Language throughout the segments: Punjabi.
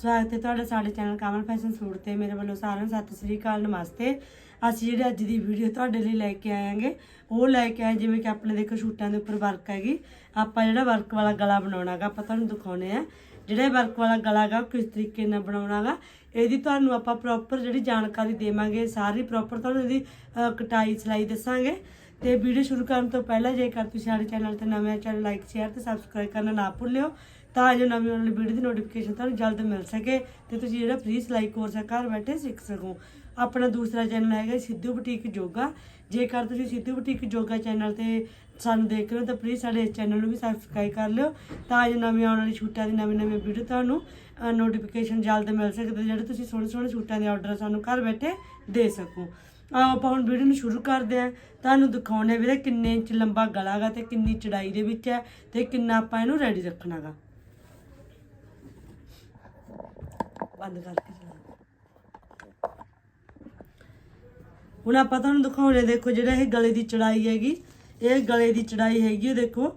ਸਵਾਗਤ ਹੈ ਤੁਹਾਡਾ ਸਾਡੇ ਚੈਨਲ ਕਮਲ ਫੈਸ਼ਨ ਸੂਟ ਤੇ। ਮੇਰੇ ਵੱਲੋਂ ਸਾਰਿਆਂ ਨੂੰ ਸਤਿ ਸ੍ਰੀ ਅਕਾਲ, ਨਮਸਤੇ। ਅਸੀਂ ਜਿਹੜੇ ਅੱਜ ਦੀ ਵੀਡੀਓ ਤੁਹਾਡੇ ਲਈ ਲੈ ਕੇ ਆਏਾਂਗੇ ਉਹ ਲੈ ਕੇ ਆਏ ਜਿਵੇਂ ਕਿ ਆਪਣੇ ਦੇਖੋ ਸੂਟਾਂ ਦੇ ਉੱਪਰ ਵਰਕ ਹੈਗੀ। ਆਪਾਂ ਜਿਹੜਾ ਵਰਕ ਵਾਲਾ ਗਲਾ ਬਣਾਉਣਾਗਾ, ਆਪਾਂ ਤੁਹਾਨੂੰ ਦਿਖਾਉਣੇ ਆ। ਜਿਹੜਾ ਵਰਕ ਵਾਲਾ ਗਲਾ ਗਾ ਉਹ ਕਿਸ ਤਰੀਕੇ ਨਾਲ ਬਣਾਉਣਾਗਾ, ਇਹਦੀ ਤੁਹਾਨੂੰ ਆਪਾਂ ਪ੍ਰੋਪਰ ਜਿਹੜੀ ਜਾਣਕਾਰੀ ਦੇਵਾਂਗੇ, ਸਾਰੀ ਪ੍ਰੋਪਰ ਤੁਹਾਨੂੰ ਇਹਦੀ ਕਟਾਈ, ਸਿਲਾਈ ਦੱਸਾਂਗੇ। ਤੇ ਵੀਡੀਓ ਸ਼ੁਰੂ ਕਰਨ ਤੋਂ ਪਹਿਲਾਂ ਜੇਕਰ ਤੁਸੀਂ ਸਾਡੇ ਚੈਨਲ ਤੇ ਨਵੇਂ ਚੈਨਲ ਲਾਈਕ, ਸ਼ੇਅਰ ਤੇ ਸਬਸਕ੍ਰਾਈਬ ਕਰਨਾ ਨਾ ਭੁੱਲਿਓ, ਤਾਂ ਜੋ ਨਵੀਂ ਆਉਣ ਵਾਲੀ ਵੀਡੀਓ ਦੀ ਨੋਟੀਫਿਕੇਸ਼ਨ ਤੁਹਾਨੂੰ ਜਲਦ ਮਿਲ ਸਕੇ ਤੇ ਤੁਸੀਂ ਜਿਹੜਾ ਫ੍ਰੀ ਸਿਲਾਈ ਕੋਰਸ ਹੈ ਘਰ ਬੈਠੇ ਸਿੱਖ ਸਕੋ। ਆਪਣਾ ਦੂਸਰਾ ਚੈਨਲ ਹੈਗਾ ਸਿੱਧੂ ਬੁਟੀਕ ਯੋਗਾ। ਜੇਕਰ ਤੁਸੀਂ ਸਿੱਧੂ ਬੁਟੀਕ ਯੋਗਾ ਚੈਨਲ ਤੇ ਸਾਨੂੰ ਦੇਖ ਰਹੇ ਹੋ, ਤਾਂ ਪਲੀਜ਼ ਸਾਡੇ ਇਸ ਚੈਨਲ ਨੂੰ ਵੀ ਸਬਸਕ੍ਰਾਈਬ ਕਰ ਲਿਓ, ਤਾਂ ਜੋ ਨਵੀਂ ਆਉਣ ਵਾਲੀ ਛੂਟਾਂ ਦੀ ਨਵੀਂ ਨਵੀਂ ਵੀਡੀਓ ਤੁਹਾਨੂੰ ਨੋਟੀਫਿਕੇਸ਼ਨ ਜਲਦ ਮਿਲ ਸਕੇ ਤੇ ਜਿਹੜੇ ਤੁਸੀਂ ਸੋਹਣੇ ਸੋਹਣੇ ਛੂਟਾਂ ਦੇ ਆਰਡਰ ਸਾਨੂੰ ਘਰ ਬੈਠੇ ਦੇ ਸਕੋ। ਆਓ ਆਪਾਂ ਹੁਣ ਵੀਡੀਓ ਨੂੰ ਸ਼ੁਰੂ ਕਰਦੇ ਹਾਂ। ਤੁਹਾਨੂੰ ਦਿਖਾਉਣੇ ਵੀਰੇ ਕਿੰਨੇ ਇੰਚ ਲੰਬਾ ਗਲਾ ਗਾ ਤੇ ਕਿੰਨੀ ਚੜਾਈ ਦੇ ਵਿੱਚ ਹੈ ਤੇ ਕਿੰਨਾ ਆਪਾਂ ਇਹਨੂੰ ਰੈਡੀ ਰੱਖਣਾਗਾ ਬੰਦ ਕਰਕੇ ਹੁਣ ਆਪਾਂ ਤੁਹਾਨੂੰ ਦਿਖਾਉਣੇ ਦੇਖੋ ਜਿਹੜਾ ਇਹ ਗਲੇ ਦੀ ਚੜਾਈ ਹੈਗੀ, ਇਹ ਗਲੇ ਦੀ ਚੜਾਈ ਹੈਗੀ ਉਹ ਦੇਖੋ,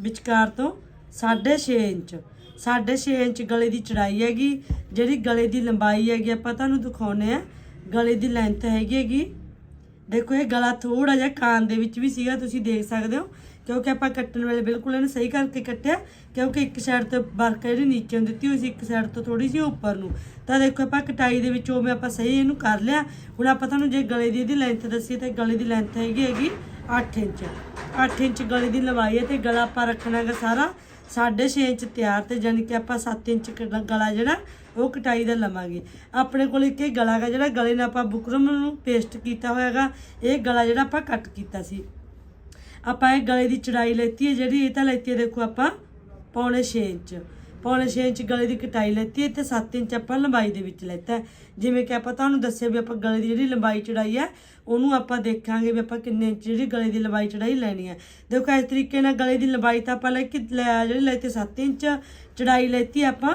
ਵਿਚਕਾਰ ਤੋਂ 6.5 ਇੰਚ। 6.5 ਇੰਚ ਗਲੇ ਦੀ ਚੜਾਈ ਹੈਗੀ, ਜਿਹੜੀ ਗਲੇ ਦੀ ਲੰਬਾਈ ਹੈਗੀ ਆਪਾਂ ਤੁਹਾਨੂੰ ਦਿਖਾਉਣੇ ਆ ਗਲੇ ਦੀ ਲੈਂਥ ਹੈਗੀ ਹੈਗੀ। ਦੇਖੋ ਇਹ ਗਲਾ ਥੋੜਾ ਜਿਹਾ ਕਾਨ ਦੇ ਵਿੱਚ ਵੀ ਸੀਗਾ, ਤੁਸੀਂ ਦੇਖ ਸਕਦੇ ਹੋ। ਕਿਉਂਕਿ ਆਪਾਂ ਕੱਟਣ ਵੇਲੇ ਬਿਲਕੁਲ ਇਹਨੂੰ ਸਹੀ ਕਰਕੇ ਕੱਟਿਆ, ਕਿਉਂਕਿ ਇੱਕ ਸਾਈਡ ਤੇ ਵਰਕ ਜਿਹੜੀ ਨੀਚੇ ਨੂੰ ਦਿੱਤੀ ਹੋਈ ਸੀ, ਇੱਕ ਸਾਈਡ ਤੋਂ ਥੋੜੀ ਜਿਹੀ ਉੱਪਰ ਨੂੰ। ਤਾਂ ਦੇਖੋ ਆਪਾਂ ਕਟਾਈ ਦੇ ਵਿੱਚ ਉਵੇਂ ਆਪਾਂ ਸਹੀ ਇਹਨੂੰ ਕਰ ਲਿਆ। ਹੁਣ ਆਪਾਂ ਤੁਹਾਨੂੰ ਜੇ ਗਲੇ ਦੀ ਇਹਦੀ ਲੈਂਥ ਦੱਸੀ ਤਾਂ ਗਲੇ ਦੀ ਲੈਂਥ ਹੈਗੀ ਹੈਗੀ 8 ਇੰਚ। 8 ਇੰਚ ਗਲੇ ਦੀ ਲਵਾਈ ਹੈ ਤੇ ਗਲਾ ਆਪਾਂ ਰੱਖਣਾ ਹੈਗਾ ਸਾਰਾ। 6.5 ਇੰਚ ਤਿਆਰ ਤੇ ਯਾਨੀ ਕਿ ਆਪਾਂ 7 ਇੰਚ ਕ- ਗਲਾ ਜਿਹੜਾ, ਉਹ ਕਟਾਈ ਦਾ ਲਵਾਂਗੇ। ਆਪਣੇ ਕੋਲ ਇੱਕ ਇਹ ਗਲਾ ਗਾ ਜਿਹੜਾ ਗਲੇ ਨਾਲ ਆਪਾਂ ਬੁਕਰਮ ਨੂੰ ਪੇਸਟ ਕੀਤਾ ਹੋਇਆਗਾ ਇਹ ਗਲਾ ਜਿਹੜਾ ਆਪਾਂ ਕੱਟ ਕੀਤਾ ਸੀ। ਆਪਾਂ ਇਹ ਗਲੇ ਦੀ ਚੜਾਈ ਲੈਤੀ ਹੈ ਜਿਹੜੀ, ਇਹ ਤਾਂ ਲੈਤੀ ਹੈ ਦੇਖੋ ਆਪਾਂ ਪੌਣੇ 6 ਇੰਚ। ਪੌਣੇ 6 ਇੰਚ ਗਲੇ ਦੀ ਕਟਾਈ ਲੈਤੀ ਹੈ ਤੇ 7 ਇੰਚ ਆਪਾਂ ਲੰਬਾਈ ਦੇ ਵਿੱਚ ਲੈਤਾ ਜਿਵੇਂ ਕਿ ਆਪਾਂ ਤੁਹਾਨੂੰ ਦੱਸਿਆ ਵੀ ਆਪਾਂ ਗਲੇ ਦੀ ਜਿਹੜੀ ਲੰਬਾਈ ਚੜਾਈ ਹੈ, ਉਹਨੂੰ ਆਪਾਂ ਦੇਖਾਂਗੇ ਵੀ ਆਪਾਂ ਕਿੰਨੇ ਇੰਚ ਜਿਹੜੀ ਗਲੇ ਦੀ ਲੰਬਾਈ ਚੜਾਈ ਲੈਣੀ ਹੈ। ਦੇਖੋ, ਇਸ ਤਰੀਕੇ ਨਾਲ ਗਲੇ ਦੀ ਲੰਬਾਈ ਤਾਂ ਆਪਾਂ ਲੈ ਕੇ ਲੈ- ਜਿਹੜੀ ਲੈਤੀ 7 ਇੰਚ ਚੜਾਈ ਲੈਤੀ ਆਪਾਂ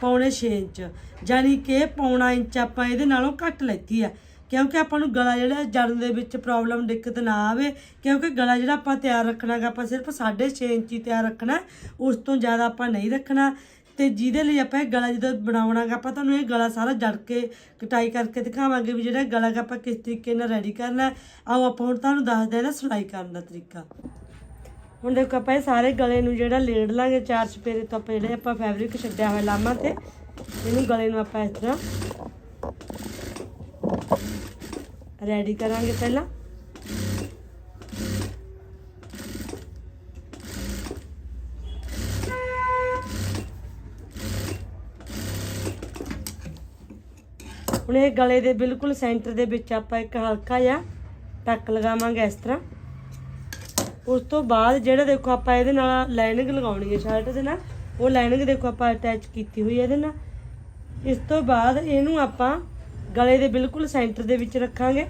ਪੌਣੇ 6 ਇੰਚ। ਯਾਨੀ ਕਿ ਪੌਣਾ ਇੰਚ ਆਪਾਂ ਇਹਦੇ ਨਾਲੋਂ ਘੱਟ ਲੈਤੀ ਆ ਕਿਉਂਕਿ ਆਪਾਂ ਨੂੰ ਗਲਾ ਜਿਹੜਾ ਜੜਨ ਦੇ ਵਿੱਚ ਪ੍ਰੋਬਲਮ ਦਿੱਕਤ ਨਾ ਆਵੇ। ਕਿਉਂਕਿ ਗਲਾ ਜਿਹੜਾ ਆਪਾਂ ਤਿਆਰ ਰੱਖਣਾਗਾ, ਆਪਾਂ ਸਿਰਫ 6.5 ਇੰਚ ਹੀ ਤਿਆਰ ਰੱਖਣਾ ਉਸ ਤੋਂ ਜ਼ਿਆਦਾ ਆਪਾਂ ਨਹੀਂ ਰੱਖਣਾ। ਤੇ ਜਿਹਦੇ ਲਈ ਆਪਾਂ ਇਹ ਗਲਾ ਜਦੋਂ ਬਣਾਉਣਾਗਾ, ਆਪਾਂ ਤੁਹਾਨੂੰ ਇਹ ਗਲਾ ਸਾਰਾ ਜੜ ਕੇ ਕਟਾਈ ਕਰਕੇ ਦਿਖਾਵਾਂਗੇ ਵੀ ਜਿਹੜਾ ਗਲਾ ਗਾ ਆਪਾਂ ਕਿਸ ਤਰੀਕੇ ਨਾਲ ਰੈਡੀ ਕਰਨਾ ਆਓ ਆਪਾਂ ਹੁਣ ਤੁਹਾਨੂੰ ਦੱਸਦੇ ਹਾਂ ਸਿਲਾਈ ਕਰਨ ਦਾ ਤਰੀਕਾ। ਹੁਣ ਦੇਖੋ ਆਪਾਂ ਇਹ ਸਾਰੇ ਗਲੇ ਨੂੰ ਜਿਹੜਾ ਲੇੜ ਲਾਂਗੇ, ਚਾਰ ਚਪੇਰੇ ਤੋਂ ਆਪਾਂ ਜਿਹੜੇ ਆਪਾਂ ਫੈਬਰਿਕ ਛੱਡਿਆ ਹੋਇਆ ਲਾਮਾ ਤੇ। ਇਹਨੂੰ ਗਲੇ ਨੂੰ ਆਪਾਂ ਇਸ ਤਰ੍ਹਾਂ ਰੈਡੀ ਕਰਾਂਗੇ ਪਹਿਲਾਂ। ਹੁਣ ਇਹ ਗਲੇ ਦੇ ਬਿਲਕੁਲ ਸੈਂਟਰ ਦੇ ਵਿੱਚ ਆਪਾਂ ਇੱਕ ਹਲਕਾ ਜਿਹਾ ਟੱਕ ਲਗਾਵਾਂਗੇ ਇਸ ਤਰ੍ਹਾਂ। ਉਸ ਤੋਂ ਬਾਅਦ ਜਿਹੜਾ ਦੇਖੋ ਆਪਾਂ ਇਹਦੇ ਨਾਲ ਲਾਈਨਿੰਗ ਲਗਾਉਣੀ ਹੈ ਸ਼ਰਟ ਦੇ ਨਾਲ, ਉਹ ਲਾਈਨਿੰਗ ਦੇਖੋ ਆਪਾਂ ਅਟੈਚ ਕੀਤੀ ਹੋਈ ਹੈ ਇਹਦੇ ਨਾਲ। ਇਸ ਤੋਂ ਬਾਅਦ ਇਹਨੂੰ ਆਪਾਂ ਗਲੇ ਦੇ ਬਿਲਕੁਲ ਸੈਂਟਰ ਦੇ ਵਿੱਚ ਰੱਖਾਂਗੇ।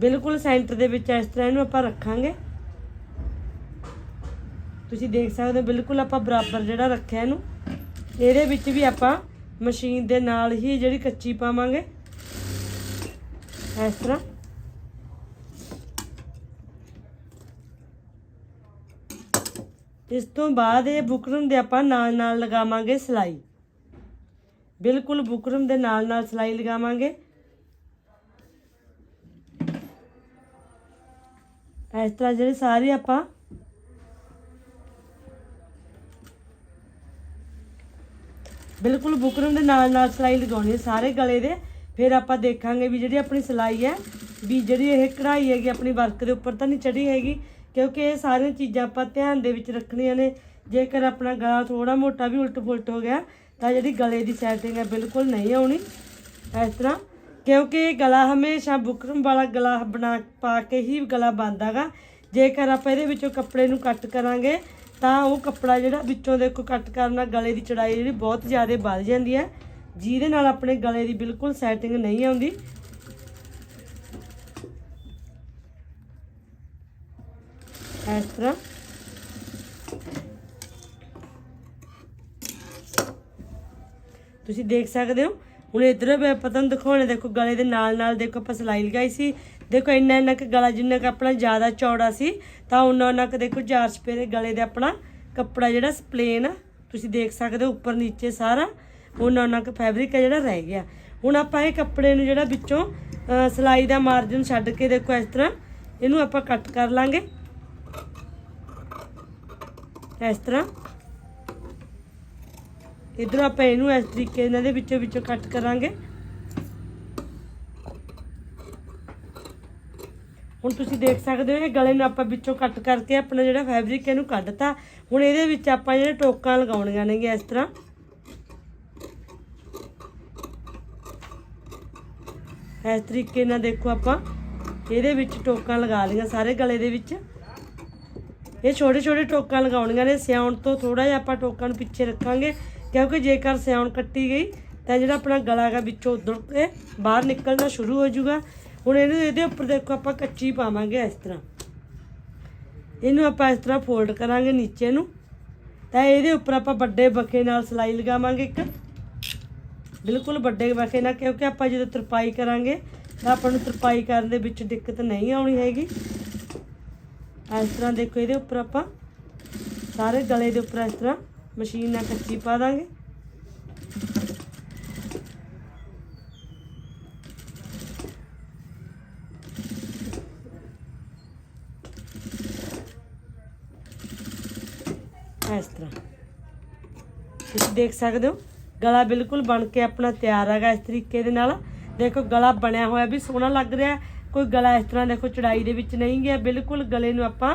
ਬਿਲਕੁਲ ਸੈਂਟਰ ਦੇ ਵਿੱਚ ਇਸ ਤਰ੍ਹਾਂ ਇਹਨੂੰ ਆਪਾਂ ਰੱਖਾਂਗੇ। ਤੁਸੀਂ ਦੇਖ ਸਕਦੇ ਹੋ, ਬਿਲਕੁਲ ਆਪਾਂ ਬਰਾਬਰ ਜਿਹੜਾ ਰੱਖਿਆ ਇਹਨੂੰ। ਇਹਦੇ ਵਿੱਚ ਵੀ ਆਪਾਂ ਮਸ਼ੀਨ ਦੇ ਨਾਲ ਹੀ ਜਿਹੜੀ ਕੱਚੀ ਪਾਵਾਂਗੇ। ਇਸ ਤਰ੍ਹਾਂ। ਇਸ ਤੋਂ ਬਾਅਦ ਇਹ ਬੁਕਰਮ ਦੇ ਆਪਾਂ ਨਾਲ ਨਾਲ ਲਗਾਵਾਂਗੇ ਸਿਲਾਈ। ਬਿਲਕੁਲ ਬੁਕਰਮ ਦੇ ਨਾਲ ਨਾਲ ਸਿਲਾਈ ਲਗਾਵਾਂਗੇ। ਇਸ ਤਰ੍ਹਾਂ ਜਿਹੜੇ ਸਾਰੇ ਆਪਾਂ ਬਿਲਕੁਲ ਬੁਕਰਮ ਦੇ ਨਾਲ ਨਾਲ ਸਿਲਾਈ ਲਗਾਉਣੀ ਹੈ ਸਾਰੇ ਗਲੇ ਦੇ। ਫਿਰ ਆਪਾਂ ਦੇਖਾਂਗੇ ਵੀ ਜਿਹੜੀ ਆਪਣੀ ਸਿਲਾਈ ਹੈ, ਵੀ ਜਿਹੜੀ ਇਹ ਕਢਾਈ ਹੈਗੀ, ਆਪਣੀ ਵਰਕ ਦੇ ਉੱਪਰ ਤਾਂ ਨਹੀਂ ਚੜੀ ਹੈਗੀ। ਕਿਉਂਕਿ ਇਹ ਸਾਰੀਆਂ ਚੀਜ਼ਾਂ ਆਪਾਂ ਧਿਆਨ ਦੇ ਵਿੱਚ ਰੱਖਣੀਆਂ ਨੇ। ਜੇਕਰ ਆਪਣਾ ਗਲਾ ਥੋੜਾ ਮੋਟਾ ਵੀ ਉਲਟ ਪੁਲਟ ਹੋ ਗਿਆ, ਤਾਂ ਜਿਹੜੀ ਗਲੇ ਦੀ ਸੈਟਿੰਗ ਹੈ ਬਿਲਕੁਲ ਨਹੀਂ ਆਉਣੀ। ਇਸ ਤਰ੍ਹਾਂ, ਕਿਉਂਕਿ ਇਹ ਗਲਾ ਹਮੇਸ਼ਾ ਬੁਕਰਮ ਵਾਲਾ ਗਲਾ ਬਣਾ, ਪਾ ਕੇ ਹੀ ਗਲਾ ਬਣਦਾਗਾ ਜੇਕਰ ਆਪਾਂ ਇਹਦੇ ਵਿੱਚੋਂ ਕੱਪੜੇ ਨੂੰ ਕੱਟ ਕਰਾਂਗੇ, ਤਾਂ ਉਹ ਕੱਪੜਾ ਜਿਹੜਾ ਵਿੱਚੋਂ ਦੇਖੋ ਕੱਟ ਕਰਨ ਨਾਲ ਗਲੇ ਦੀ ਚੜਾਈ ਜਿਹੜੀ ਬਹੁਤ ਜ਼ਿਆਦਾ ਵੱਧ ਜਾਂਦੀ ਹੈ। ਜਿਹਦੇ ਨਾਲ ਆਪਣੇ ਗਲੇ ਦੀ ਬਿਲਕੁਲ ਸੈਟਿੰਗ ਨਹੀਂ ਆਉਂਦੀ। ਇਸ ਤਰ੍ਹਾਂ। ਤੁਸੀਂ ਦੇਖ ਸਕਦੇ ਹੋ। ਹੁਣ ਇਧਰ ਆਪਾਂ ਤੁਹਾਨੂੰ ਦਿਖਾਉਣੇ ਦੇਖੋ ਗਲੇ ਦੇ ਨਾਲ ਨਾਲ ਦੇਖੋ ਆਪਾਂ ਸਿਲਾਈ ਲਗਾਈ ਸੀ। ਦੇਖੋ ਇੰਨਾ ਇੰਨਾ ਕੁ ਗਲਾ ਜਿੰਨਾ ਕੁ ਆਪਣਾ ਜ਼ਿਆਦਾ ਚੌੜਾ ਸੀ ਤਾਂ ਉਹਨਾਂ ਉਹਨਾਂ ਕੁ ਦੇਖੋ ਚਾਰ ਛਪੇ ਦੇ ਗਲੇ ਦੇ ਆਪਣਾ ਕੱਪੜਾ ਜਿਹੜਾ ਪਲੇਨ ਤੁਸੀਂ ਦੇਖ ਸਕਦੇ ਹੋ ਉੱਪਰ ਨੀਚੇ ਸਾਰਾ। ਉਹਨਾਂ ਉਹਨਾਂ ਕੁ ਫੈਬਰਿਕ ਹੈ ਜਿਹੜਾ ਰਹਿ ਗਿਆ। ਹੁਣ ਆਪਾਂ ਇਹ ਕੱਪੜੇ ਨੂੰ ਜਿਹੜਾ ਵਿੱਚੋਂ ਅਹ, ਸਿਲਾਈ ਦਾ ਮਾਰਜਨ ਛੱਡ ਕੇ ਦੇਖੋ ਇਸ ਤਰ੍ਹਾਂ ਇਹਨੂੰ ਆਪਾਂ ਕੱਟ ਕਰ ਲਾਂਗੇ। ਇਸ ਤਰ੍ਹਾਂ। ਇਧਰ ਆਪਾਂ ਇਹਨੂੰ ਇਸ ਤਰੀਕੇ ਨਾਲ ਦੇ ਵਿੱਚੋਂ ਵਿੱਚੋਂ ਕੱਟ ਕਰਾਂਗੇ। ਹੁਣ ਤੁਸੀਂ ਦੇਖ ਸਕਦੇ ਹੋ, ਇਹ ਗਲੇ ਨੂੰ ਆਪਾਂ ਵਿੱਚੋਂ ਕੱਟ ਕਰਕੇ ਆਪਣਾ ਜਿਹੜਾ ਫੈਬਰਿਕ ਇਹਨੂੰ ਕੱਢਤਾ। ਹੁਣ ਇਹਦੇ ਵਿੱਚ ਆਪਾਂ ਜਿਹੜੇ ਟੋਕਾਂ ਲਗਾਉਣੀਆਂ ਨੇਗੇ ਇਸ ਤਰ੍ਹਾਂ। ਇਸ ਤਰੀਕੇ ਨਾਲ ਦੇਖੋ ਆਪਾਂ, ਇਹਦੇ ਵਿੱਚ ਟੋਕਾਂ ਲਗਾ ਲਈਆਂ ਸਾਰੇ ਗਲੇ ਦੇ ਵਿੱਚ। ਇਹ ਛੋਟੇ ਛੋਟੇ ਟੋਕਾਂ ਲਗਾਉਣੀਆਂ ਨੇ, ਸਿਆਉਣ ਤੋਂ ਥੋੜਾ ਜਿਹਾ ਆਪਾਂ ਟੋਕਾਂ ਨੂੰ ਪਿੱਛੇ ਰੱਖਾਂਗੇ, ਕਿਉਂਕਿ ਜੇਕਰ ਸਿਆਉਣ ਕੱਟੀ ਗਈ, ਤਾਂ ਜਿਹੜਾ ਆਪਣਾ ਗਲਾ ਗਾ ਵਿੱਚੋਂ ਉਧੜ ਕੇ ਬਾਹਰ ਨਿਕਲਣਾ ਸ਼ੁਰੂ ਹੋ ਜਾਊਗਾ। ਹੁਣ ਇਹਨੂੰ ਇਹਦੇ ਉੱਪਰ ਦੇਖੋ ਆਪਾਂ ਕੱਚੀ ਪਾਵਾਂਗੇ ਇਸ ਤਰ੍ਹਾਂ। ਇਹਨੂੰ ਆਪਾਂ ਇਸ ਤਰ੍ਹਾਂ ਫੋਲਡ ਕਰਾਂਗੇ ਨੀਚੇ ਨੂੰ। ਤਾਂ ਇਹਦੇ ਉੱਪਰ ਆਪਾਂ ਵੱਡੇ ਬਖੇ ਨਾਲ ਸਿਲਾਈ ਲਗਾਵਾਂਗੇ ਇੱਕ। ਬਿਲਕੁਲ ਵੱਡੇ ਬਖੇ ਨਾਲ, ਕਿਉਂਕਿ ਆਪਾਂ ਜਦੋਂ ਤਰਪਾਈ ਕਰਾਂਗੇ, ਤਾਂ ਆਪਾਂ ਨੂੰ ਤਰਪਾਈ ਕਰਨ ਦੇ ਵਿੱਚ ਦਿੱਕਤ ਨਹੀਂ ਆਉਣੀ ਹੈਗੀ। ਇਸ ਤਰ੍ਹਾਂ ਦੇਖੋ ਇਹਦੇ ਉੱਪਰ ਆਪਾਂ ਸਾਰੇ ਗਲੇ ਦੇ ਉੱਪਰ ਇਸ ਤਰ੍ਹਾਂ ਮਸ਼ੀਨ ਨਾਲ ਕੱਚੀ ਪਾ ਦਾਂਗੇ। ਇਸ ਤਰ੍ਹਾਂ। ਤੁਸੀਂ ਦੇਖ ਸਕਦੇ ਹੋ, ਗਲਾ ਬਿਲਕੁਲ ਬਣ ਕੇ ਆਪਣਾ ਤਿਆਰ ਹੈਗਾ ਇਸ ਤਰੀਕੇ ਦੇ ਨਾਲ। ਦੇਖੋ ਗਲਾ ਬਣਿਆ ਹੋਇਆ ਵੀ ਸੋਹਣਾ ਲੱਗ ਰਿਹਾ ਹੈ। ਕੋਈ ਗਲਾ ਇਸ ਤਰ੍ਹਾਂ ਦੇਖੋ ਚੜਾਈ ਦੇ ਵਿੱਚ ਨਹੀਂ ਗਿਆ। ਬਿਲਕੁਲ ਗਲੇ ਨੂੰ ਆਪਾਂ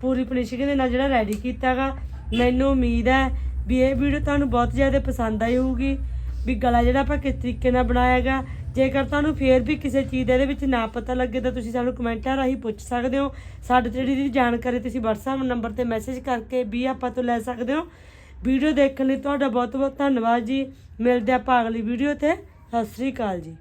ਪੂਰੀ ਫਿਨਿਸ਼ਿੰਗ ਦੇ ਨਾਲ ਜਿਹੜਾ ਰੈਡੀ ਕੀਤਾਗਾ। ਮੈਨੂੰ ਉਮੀਦ ਹੈ ਵੀ ਇਹ ਵੀਡੀਓ ਤੁਹਾਨੂੰ ਬਹੁਤ ਜ਼ਿਆਦਾ ਪਸੰਦ ਆਈ ਹੋਊਗੀ। ਵੀ ਗਲਾ ਜਿਹੜਾ ਆਪਾਂ ਕਿਸ ਤਰੀਕੇ ਨਾਲ ਬਣਾਇਆਗਾ। ਜੇਕਰ ਤੁਹਾਨੂੰ ਫੇਰ ਵੀ ਕਿਸੇ ਚੀਜ਼ ਦਾ ਇਹਦੇ ਵਿੱਚ ਨਾ ਪਤਾ ਲੱਗੇ ਤਾਂ ਤੁਸੀਂ ਸਾਨੂੰ ਕਮੈਂਟਾਂ ਰਾਹੀਂ ਪੁੱਛ ਸਕਦੇ ਹੋ। ਸਾਡੇ ਤੋਂ ਜਿਹੜੀ ਜਾਣਕਾਰੀ ਤੁਸੀਂ WhatsApp ਨੰਬਰ ਤੇ ਮੈਸੇਜ ਕਰਕੇ ਵੀ ਆਪਾਂ ਤੋਂ ਲੈ ਸਕਦੇ ਹੋ। ਵੀਡੀਓ ਦੇਖਣ ਲਈ ਤੁਹਾਡਾ ਬਹੁਤ ਬਹੁਤ ਧੰਨਵਾਦ ਜੀ। ਮਿਲਦੇ ਆਪਾਂ ਅਗਲੀ ਵੀਡੀਓ ਤੇ। ਸਤਿ ਸ੍ਰੀ ਅਕਾਲ ਜੀ।